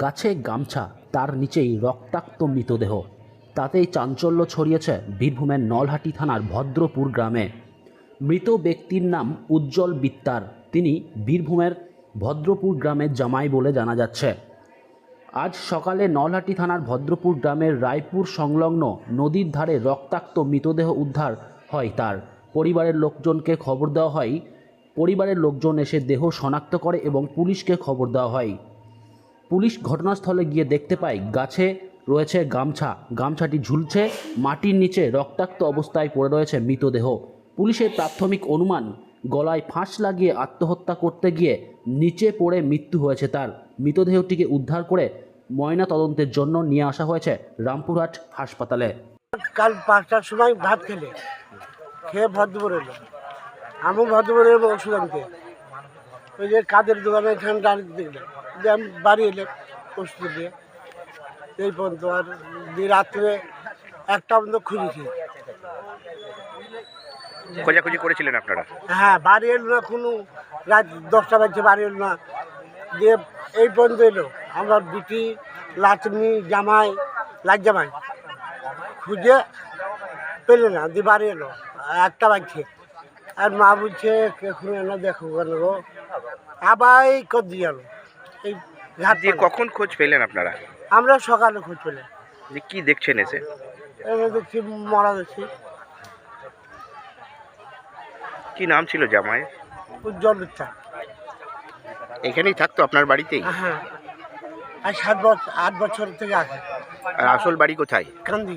গাছে গামছা, তার নিচেই রক্তাক্ত মৃতদেহ। তাতেই চাঞ্চল্য ছড়িয়েছে বীরভূমের নলহাটি থানার ভদ্রপুর গ্রামে। মৃত ব্যক্তির নাম উজ্জ্বল বিত্তার। তিনি বীরভূমের ভদ্রপুর গ্রামের জামাই বলে জানা যাচ্ছে। আজ সকালে নলহাটি থানার ভদ্রপুর গ্রামের রায়পুর সংলগ্ন নদীর ধারে রক্তাক্ত মৃতদেহ উদ্ধার হয় তার। পরিবারের লোকজনকে খবর দেওয়া হয়, পরিবারের লোকজন এসে দেহ শনাক্ত করে এবং পুলিশকে খবর দেওয়া হয়। পুলিশ ঘটনাস্থলে গিয়ে দেখতে পায়, গাছে রয়েছে গামছা। গামছাটি ঝুলছে, মাটির নিচে রক্তাক্ত অবস্থায় পড়ে রয়েছে মৃতদেহ। পুলিশের প্রাথমিক অনুমান, গলায় ফাঁস লাগিয়ে আত্মহত্যা করতে গিয়ে নিচে পড়ে মৃত্যু হয়েছে তার। মৃতদেহটিকে উদ্ধার করে ময়না তদন্তের জন্য নিয়ে আসা হয়েছে রামপুরহাট হাসপাতালে। কাল পাঁচটার সময় ভাত খেলে। খেয়ে এলো। আমি এলো ওষুধ আনতে। ওই যে কাদের দোকানে এখানে দাঁড়িয়ে দেখলাম যে আমি বাড়ি এলে ওষুধ দিয়ে। এই পর্যন্ত আর দিয়ে রাত্রে একটা পর্যন্ত খুঁজেছি খোঁজাখুঁজি করেছিলেন আপনারা? হ্যাঁ বাড়ি এলো না কোনো রাত দশটা বাজছে বাড়ি এলো না। দিয়ে এই পর্যন্ত এলো আমার বিটি লাচমি জামাই লাজ জামাই খুঁজে পেলে না দিয়ে বাড়ি এলো একটা বাজছে। আর মা বলছে এখন এনে দেখো কেন গো? আবার কর দিয়ে গেলো এই ঘাট দিয়ে কখন খোঁজ পেলেন আপনারা? আমরা সকালে খোঁজ পেলাম। যে কি দেখছেন এসে? এনে দেখছি মরা দেখছি কি নাম ছিল জামাই উজ্জ্বল বিচ্ছা এখানেই থাকতো আপনার বাড়িতেই হ্যাঁ আর সাত বছর আট বছর থেকে আছে আর আসল বাড়ি কোথায়? কান্দি।